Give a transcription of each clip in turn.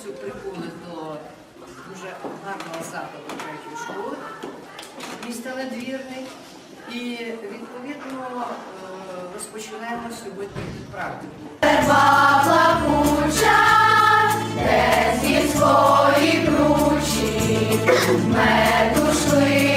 радістю прибули до дуже гарного закладу третьої школи міста Ледвірний. І відповідно е, розпочинаємо сьогодні практику. Де зі свої кручі, медушливе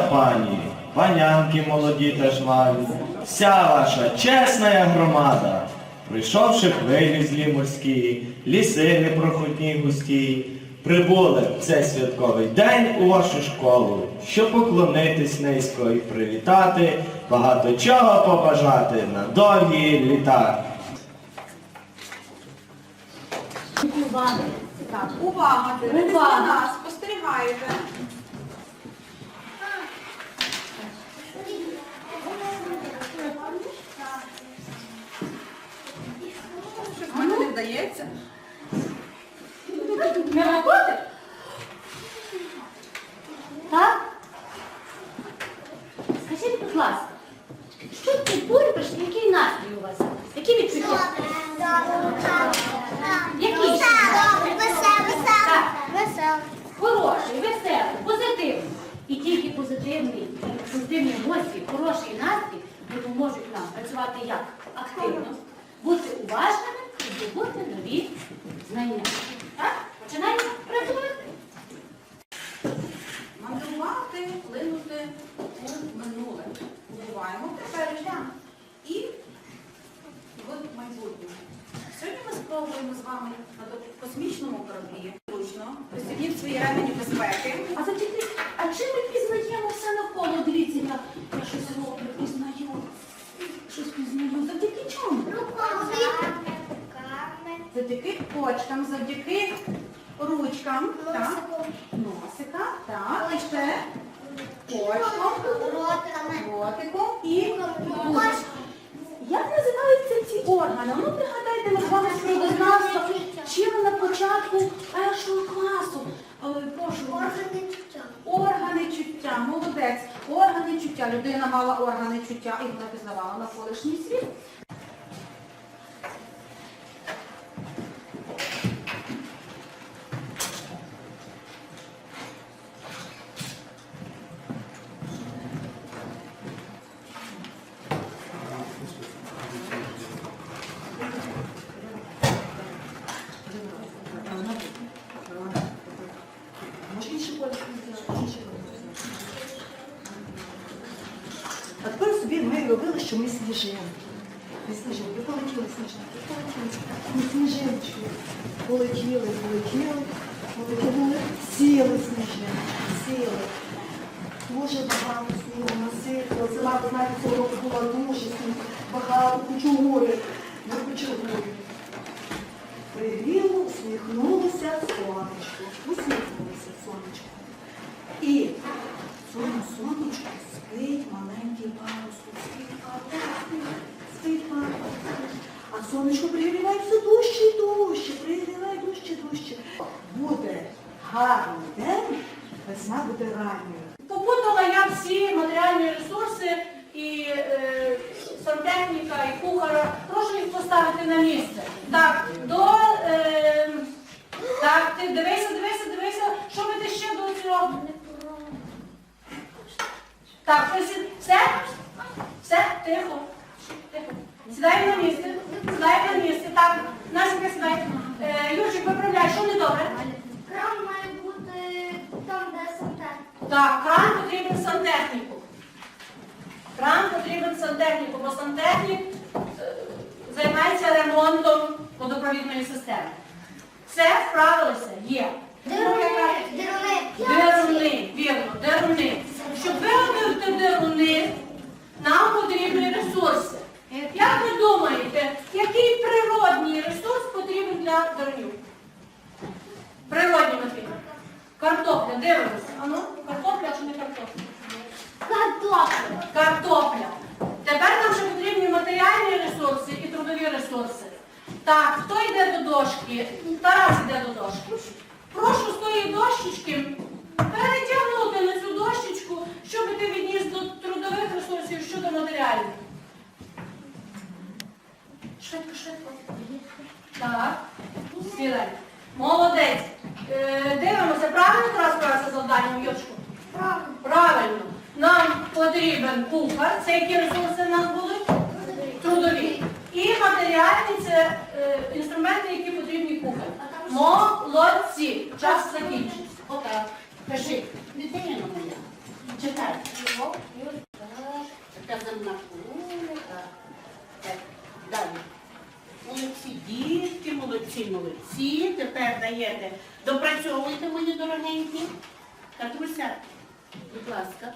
пані, панянки молоді та жваві, вся ваша чесна громада, прийшовши хвилі злі морські, ліси непроходні густі, прибули в цей святковий день у вашу школу, щоб поклонитись низько і привітати, багато чого побажати на довгі літа. Увага. Так, увага, Увага. нас, спостерігаєте. Щось в не вдається. Не роботи? Так? Скажіть, будь ласка, що ти бульбаш, який настрій у вас? Які відчуття? Який? Так. Хороший, веселий, позитивний. І тільки позитивний, позитивні емоції, хороший настрій допоможуть нам працювати як активно, бути уважними здобути нові знання. Так? Починаємо працювати. Мандрувати, плинути у минуле. Буваємо теперішнє і в майбутньому. Сьогодні ми спробуємо з вами на космічному кораблі зручно пристібніть свої ремені безпеки. А завдяки, а чим ми пізнаємо все навколо? Дивіться, я, я щось роблю, пізнаю. Щось пізнаю. Завдяки чому? Завдяки почкам, завдяки ручкам, так, носика, так, і ще почком, ротиком і. Як називаються ці органи? Ну, пригадайте, ми з вами з природознавства вчили на початку першого класу. Е, Прошу. Органи чуття, молодець. Органи чуття. Людина мала органи чуття і вона пізнавала навколишній світ. А тепер собі ми робили, що ми сніжинки. Ми сніжинки, полетіли сніжинки, полетіли. Ми сніжиночки. Полетіли, полетіли, полетіли, сіли сніжинки, сіли. Дуже багато снігу насипало. Зима, знаєте, цього року була дуже сніг, багато, кучу кучугури, Ми кучугури. Пригріло, гарний день, весна буде ранньою. Попутала я всі матеріальні ресурси і е, сантехніка, і кухара. Прошу їх поставити на місце. Так, до. Е, так, ти дивися, дивися, дивися, що ви ще до цього. Так, хтось все? Все, тихо. Тихо. Сідай на місце. Сідай на місце. Так, Настя, сідай. Е, Юрчик, виправляй, що не Кран має бути там, де сантехніка. Так, кран потрібен сантехніку. Кран потрібен сантехніку, бо сантехнік е, займається ремонтом водопровідної системи. Все вправилося? Є. Деруни, деруни. Вірно, деруни. Щоб виготовити деруни, нам потрібні ресурси. Як ви думаєте, який природній ресурс потрібен для дерунів? Природній матеріал. Картопля, дивимося. Ану, картопля чи не картопля? Картопля. Картопля. Тепер нам ще потрібні матеріальні ресурси і трудові ресурси. Так, хто йде до дошки? Тарас йде до дошки. Прошу з тої дощечки перетягнути на цю дощечку, щоб ти відніс до трудових ресурсів щодо матеріальних. Швидко, швидко. Так. Сідай. Молодець. Е, дивимося, правильно Тарас справився з завданням, Йочку? Правильно. Правильно. Нам потрібен кухар. Це які ресурси в нас будуть? Трудові. І матеріальні це е, інструменти, які потрібні кухарю. Молодці. Час закінчився. Отак. Кажи, дитино моя, читай. Така земна кулька. Так, далі. Молодці, дітки, молодці, молодці. Тепер даєте. Допрацьовуйте, мої дорогенькі. Катруся, будь ласка.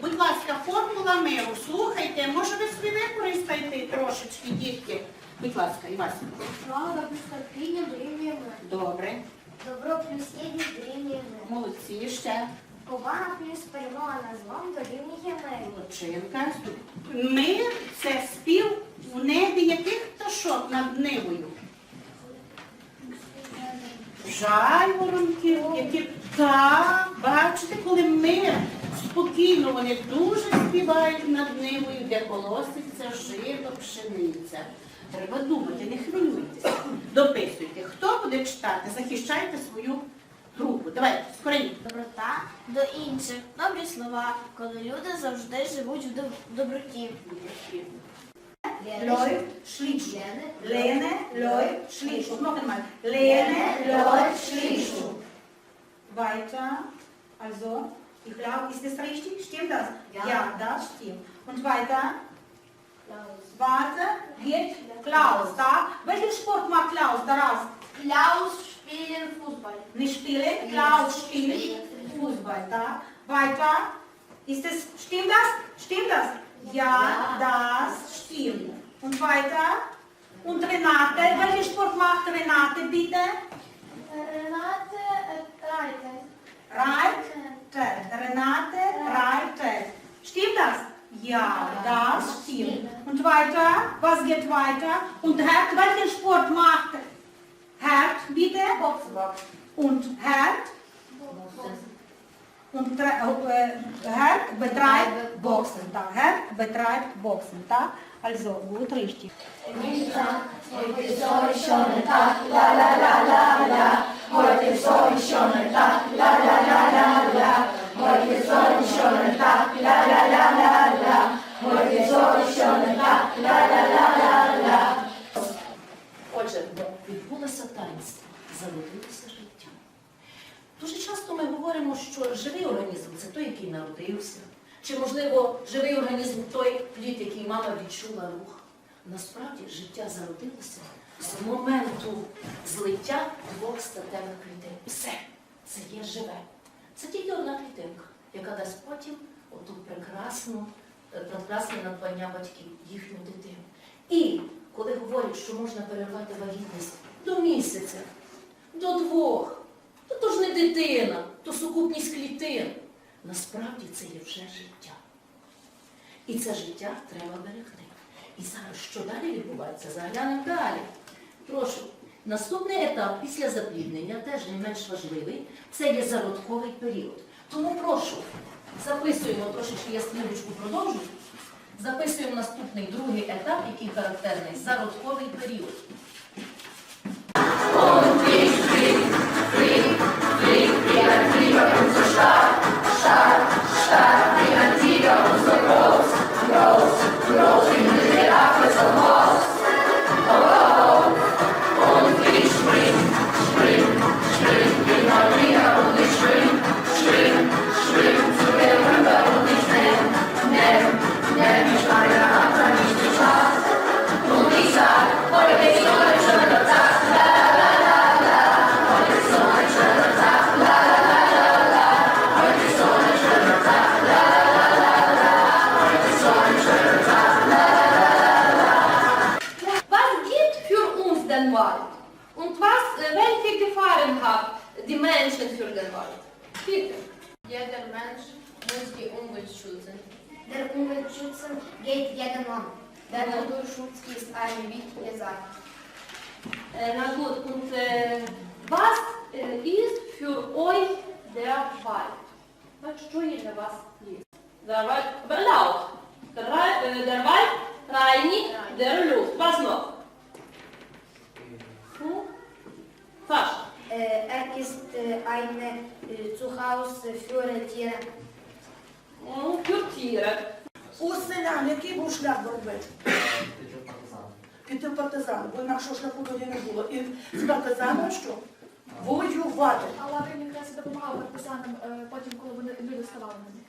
Будь ласка, формула миру. Слухайте, може ви собі використаєте трошечки, дітки. Будь ласка, Івасенко. Правда плюс терпіння дорівнює мир. Добре. Добро плюс єдність дорівнює мир. Молодці ще. Повага плюс перемога над злом дорівнює мир. Молодчинка. Мир це спів у небі яких пташок над нивою. Жайворонків, які так, бачите, коли мир спокійно вони дуже співають над нивою, де колоситься жито, пшениця. Треба думати, не хвилюйтеся. Дописуйте. Хто буде читати, захищайте свою групу. Давайте, скоренько. Доброта до інших. Добрі слова, коли люди завжди живуть в доб- доброті. Лой, шліч. Лене, Lene, Loi, Schlitsch. Und noch einmal. Lene, Loi, Schlitsch. Weiter. Also, ich glaube, ist das richtig? Stimmt das? Ja. das stimmt. Und weiter. Warte, geht Klaus, da? Welchen Sport macht Klaus? Daraus. Klaus spielen Fußball. Nicht spielen, Klaus spielt Fußball, da? Weiter. Ist es, stimmt das? Stimmt das? Ja, das stimmt. Und weiter. Und Renate, welchen Sport macht Renate bitte? Renate Reiter. Reitet. Renate reitet. Stimmt das? Ja, das stimmt. Und weiter, was geht weiter? Und Herd, welchen Sport macht Herd bitte? Und Herd? Und tre- äh, Herd betreibt Boxen. Da. Herd betreibt Boxen. Da. Also, gut, richtig. Отже, відбулося таїнство, зародилося життя. Дуже часто ми говоримо, що живий організм це той, який народився. Чи, можливо, живий організм той плід, який мама відчула рух. Насправді життя зародилося з моменту злиття двох статевих клітин. Все це є живе. Це тільки одна клітинка, яка дасть потім оту прекрасне надбання батьків, їхню дитину. І коли говорять, що можна перервати вагітність до місяця, до двох, то то ж не дитина, то сукупність клітин. Насправді це є вже життя. І це життя треба берегти. І зараз що далі відбувається? Заглянемо далі. Прошу. Наступний етап після запліднення, теж не менш важливий, це є зародковий період. Тому прошу, записуємо трошечки, я стрілочку продовжу. Записуємо наступний другий етап, який характерний зародковий період. Der Naturschutz ist eine wichtige Sache. Äh, na gut, und äh, was äh, ist für euch der Wald? Was чує для вас ліс? Der Wald, aber laut. Der, Wald- äh, der Wald reinigt der Luft. Was noch? Hm? Sascha. Äh, er ist äh, ein äh, Zuhause für Tiere. Ну, für Tiere. У селян який був шлях боротьби? Піти в партизан, бо інакшого шляху тоді не було. І з партизаном що? Воювати. А Лаврін якраз і допомагав партизанам е, потім, коли вони люди ставали на них.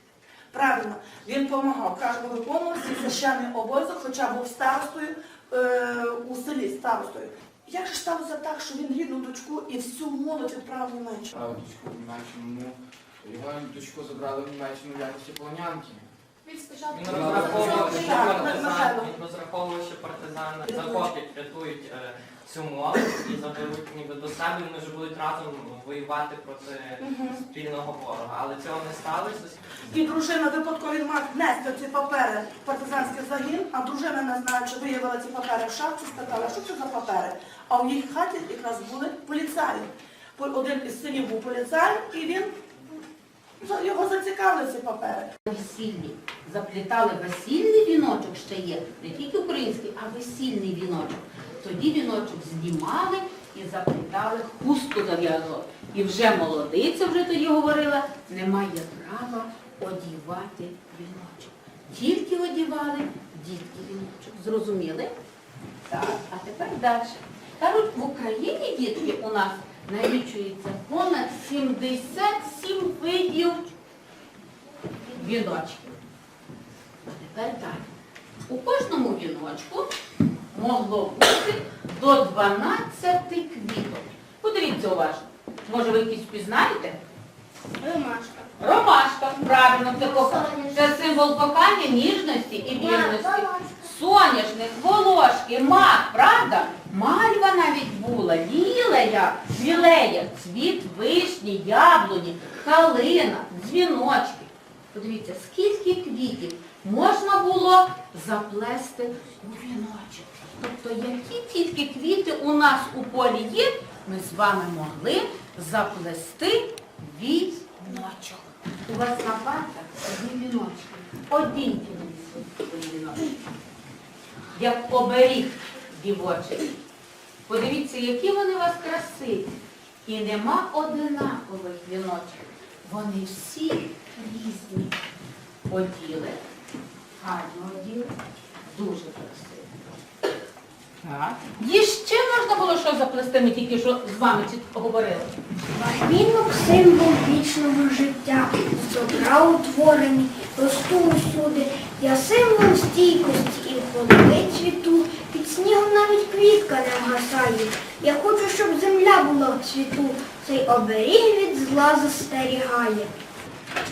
Правильно, він допомагав, каже, виконував свій священний обов'язок, хоча був старостою е, у селі, старостою. Як же сталося так, що він рідну дочку і всю молодь відправив в Німеччину? Правда, дочку в Німеччину. Ну, його дочку забрали в Німеччину в якості полонянки. Він розраховував, що партизан, він розраховував, що партизани захоплять, рятують е, цю молодь і заберуть ніби до себе, вони вже будуть разом воювати проти спільного ворога. Але цього не сталося. І дружина випадково він мав нести ці папери в партизанський загін, а дружина, не знаючи, виявила ці папери в шапці, спитала, що це за папери. А в їх хаті якраз були поліцаї. По- Один із синів був поліцай, і він його зацікавили ці папери. весільні. Заплітали весільний віночок ще є, не тільки український, а весільний віночок. Тоді віночок знімали і заплітали, хустку зав'язували. І вже молодиця вже тоді говорила, немає права одівати віночок. Тільки одівали дітки віночок. Зрозуміли? Так, а тепер далі. Кажуть, в Україні дітки у нас налічується понад 77 видів віночків. А тепер так. У кожному віночку могло бути до 12 квіток. Подивіться уважно. Може ви якісь впізнаєте? Ромашка. Ромашка, правильно, це, кока- це символ кохання, ніжності і вірності. Соняшник, волошки, мак, правда? Мальва навіть була, лілея, лілея, цвіт вишні, яблуні, калина, дзвіночки. Подивіться, скільки квітів можна було заплести у віночок. Тобто, які тільки квіти у нас у полі є, ми з вами могли заплести віночок. У вас на партах одні віночки. Один віночок. Як оберіг дівочий. Подивіться, які вони у вас красиві. І нема одинакових віночків. Вони всі різні. Оділи, гарно оділи, дуже красиво. Так. І ще можна було що заплести, ми тільки що з вами говорили. Вінок символ вічного життя, добра утворений, росту усюди. Я символ стійкості і половині цвіту. Снігом навіть квітка не вгасає. Я хочу, щоб земля була в цвіту. Цей оберіг від зла застерігає.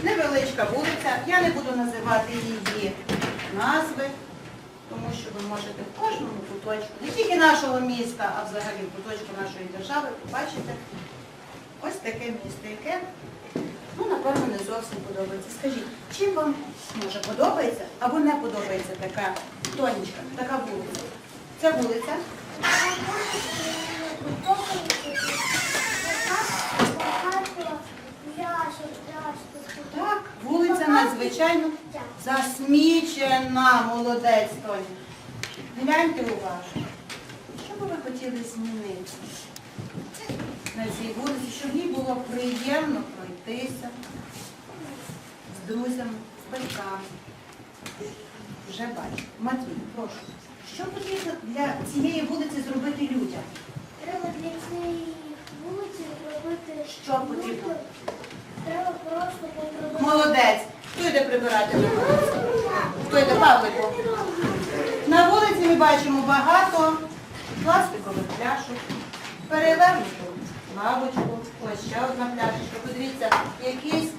Невеличка вулиця, я не буду називати її назви, тому що ви можете в кожному куточку, не тільки нашого міста, а взагалі в куточку нашої держави побачити ось таке місто, яке, ну, напевно, не зовсім подобається. Скажіть, чим вам може подобається або не подобається така тонечка, така вулиця? Ця вулиця Так, вулиця надзвичайно засмічена, молодець Тоня. Гляньте уважно. Що би ви хотіли змінити на цій вулиці, щоб їй було приємно пройтися з друзями, з батьками. Вже бачу. Матвій, прошу. Що потрібно для цієї вулиці зробити людям? Треба для цієї вулиці робити. Що потрібно? Треба просто попробувати. Молодець. Хто йде прибирати? Хто йде, Павлику? На вулиці ми бачимо багато пластикових пляшок, перевернуту лавочку, ось ще одна пляшечка. Подивіться, якісь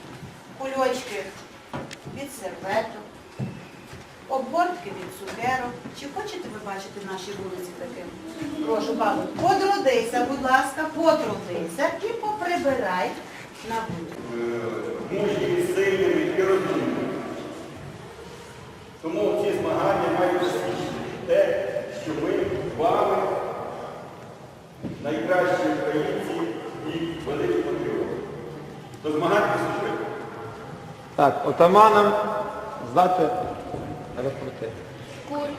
кульочки від серветок, обгортки від цукерок. Чи хочете ви бачити наші вулиці такими? Прошу, Павло, потрудися, будь ласка, потрудися і поприбирай на вулиці. мужніми, сильними і розумними. Тому ці змагання мають засвідчити те, що ми з вами найкращі українці і великі патріоти. До змагань приступити. Так, отаманам здати рапорти. Курінь.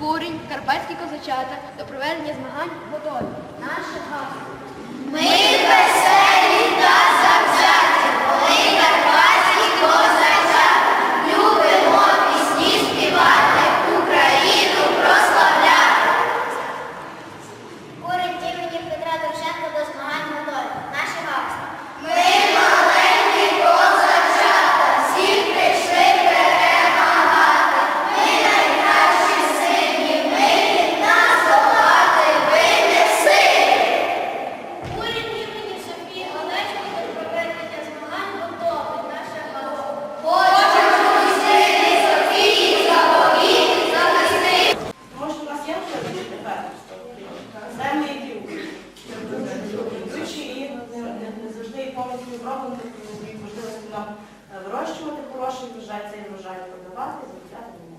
Курінь, карпатські козачата до проведення змагань готові. Наше гасло. Ми веселі та завзяті, коли карпатські козачата. Любимо пісні співати, Україну прославляти. Курень імені Петра Довженка до змагань готові. Наше гасло. Ми маленькі козачата, всі прийшли перемагати. Ми найкращі сині, ми від нас долати винеси. Уряд імені Софії Олечко до проведення змагань готовий. Наша галузь. Хочемо сильні Софії заповіти, захисти. Може, у нас є можливість тепер землі, які йдучи і не, не, не завжди і повністю зроблені, і можливості нам е, вирощувати хороший врожай, цей врожай продавати, заробляти на ньому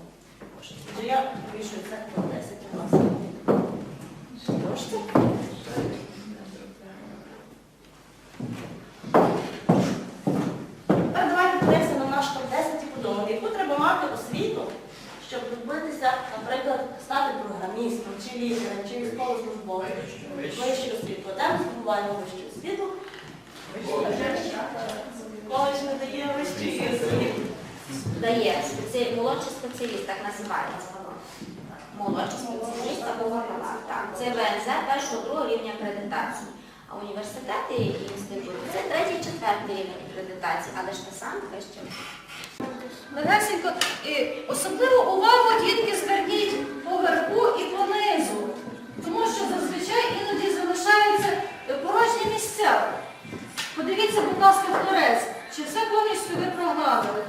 кошти. Отже, я вирішую це по 10 у нас. Дошці. Тепер давайте подивимося на наш топ-10 і подумаємо, яку треба мати освіту, щоб добитися, наприклад, стати програмістом, чи лікарем, чи військовослужбовцем, вищу освіту. Де ми здобуваємо вищу освіту? Коледж не дає вищої освіти. Дає спеці... молодший спеціаліст, так називається воно. Молодший спеціаліст або. Так, це ВНЗ першого другого рівня акредитації. А університети і інститути це третій, четвертий рівень акредитації, але ж те саме вище. Легесенько, і особливу увагу дітки зверніть по верху і по низу, тому що зазвичай іноді залишаються порожні місця. Подивіться, будь ласка, в торець, чи все повністю ви прогладили.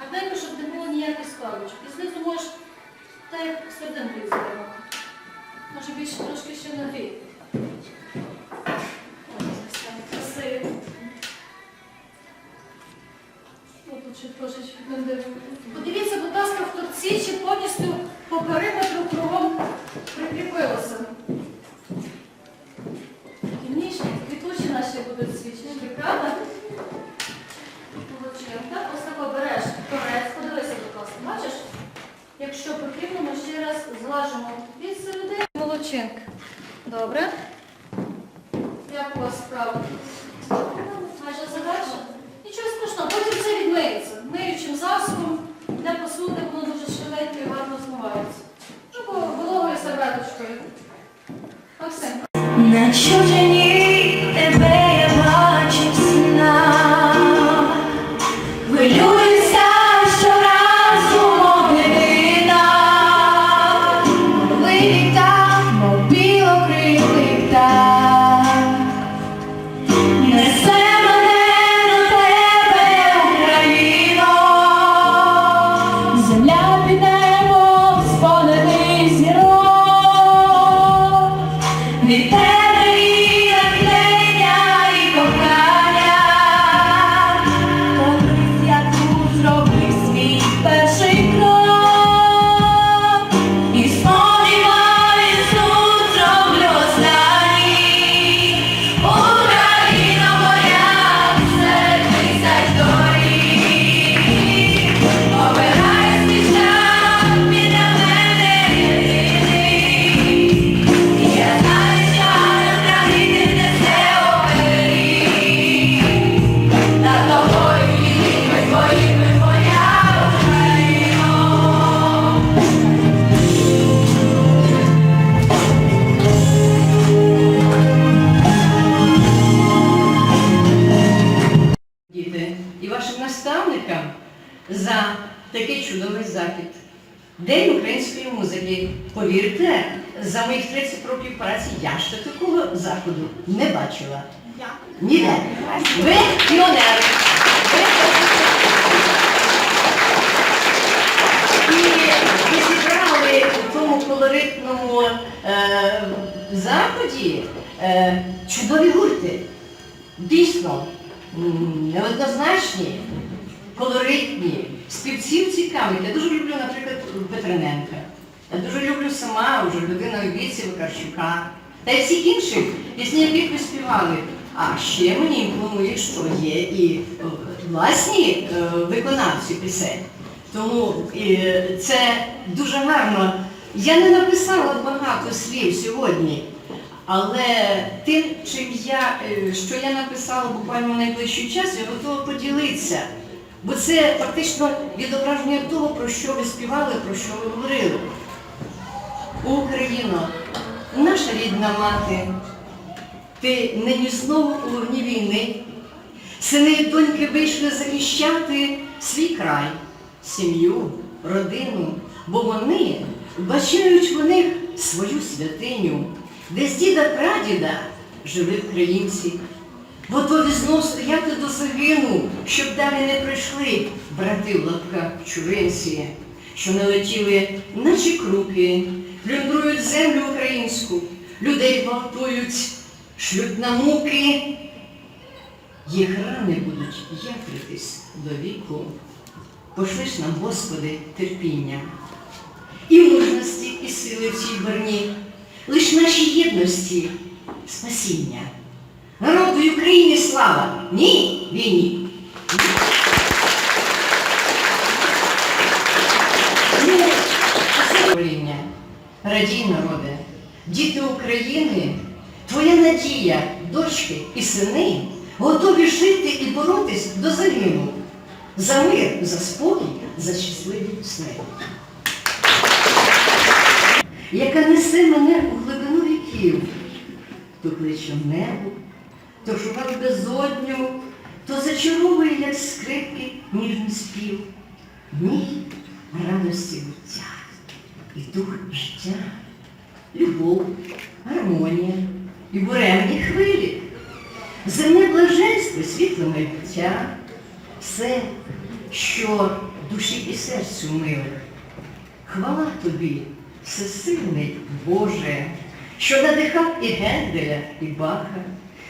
Гарненько, щоб не було ніяких складочок. І знизу можеш та як серединкою зробити. Може більше трошки ще нагріти. Ще трошечки. Подивіться, будь ласка, в торці чи повністю по кругом прикріпилося. Такі ніжні, квітучі наші будуть свічники, правда? Молодчинка. Ось так береш торець, подивися, будь ласка, бачиш? Якщо потрібно, ми ще раз злажимо від середини. Молодчинка. Добре? Як у вас справа? Майже задача? Нічого страшного, потім це відмиється. Миючим засобом для посуди воно дуже швиденько і гарно змивається. Або вологою серветочкою. Максим. На чужині такий чудовий захід. День української музики. Повірте, за моїх 30 років праці я ще такого заходу не бачила. Ніде. Ви піонери. Ви І зібрали у тому колоритному е, заході е, чудові гурти. Дійсно, неоднозначні, колоритні, співців цікавих. Я дуже люблю, наприклад, Петрененка. Я дуже люблю сама вже людина у віці Викарчука. Та й всіх інших пісні, яких ви співали. А ще мені імпонує, що є і е, власні е, виконавці пісень. Тому е, це дуже гарно. Я не написала багато слів сьогодні, але тим, чим я, що я написала буквально в найближчий час, я готова поділитися. Бо це фактично відображення того, про що ви співали, про що ви говорили. Україно, наша рідна мати, ти нині знову у вогні війни. Сини і доньки вийшли захищати свій край, сім'ю, родину, бо вони бачають в них свою святиню, де з діда прадіда жили українці. Готові знов стояти до загину, щоб далі не прийшли брати в лапках що налетіли, наче круки, плюндрують землю українську, людей гвалтують, шлють на муки. Їх рани будуть якритись до віку. Пошлиш нам, Господи, терпіння і мужності, і сили в цій борні, лиш нашій єдності спасіння. Народу Україні слава! Ні, війні! Ну. Радій, народе, діти України, твоя надія, дочки і сини готові жити і боротись до загину. За мир, за спокій, за щасливі сни. Яка несе мене у глибину віків, то кличе небо, то шукав безодню, то зачаровує, як скрипки, ніжний спів. Дні радості буття і дух життя, любов, гармонія і буремні хвилі, земне блаженство, світле майбуття, все, що душі і серцю миле. Хвала тобі, всесильний Боже, що надихав і Генделя, і Баха,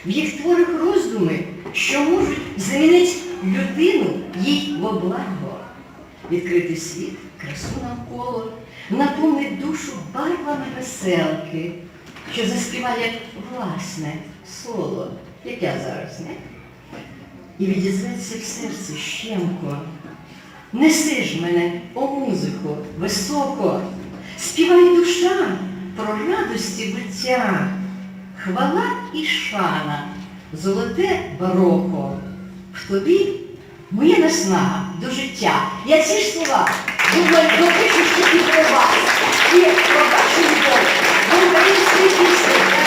в їх творах роздуми, що можуть замінити людину їй во благо, відкрити світ, красу навколо, наповнить душу барвами веселки, що заспіває власне соло, як я зараз, не? І відізветься в серці щемко. Неси ж мене, о музику, високо, співай душа про радості буття, хвала і шана, золоте бароко. В тобі моя наснага до життя. Я ці ж слова думаю, допишу ще і про вас, і про вашу любов, до української пісні.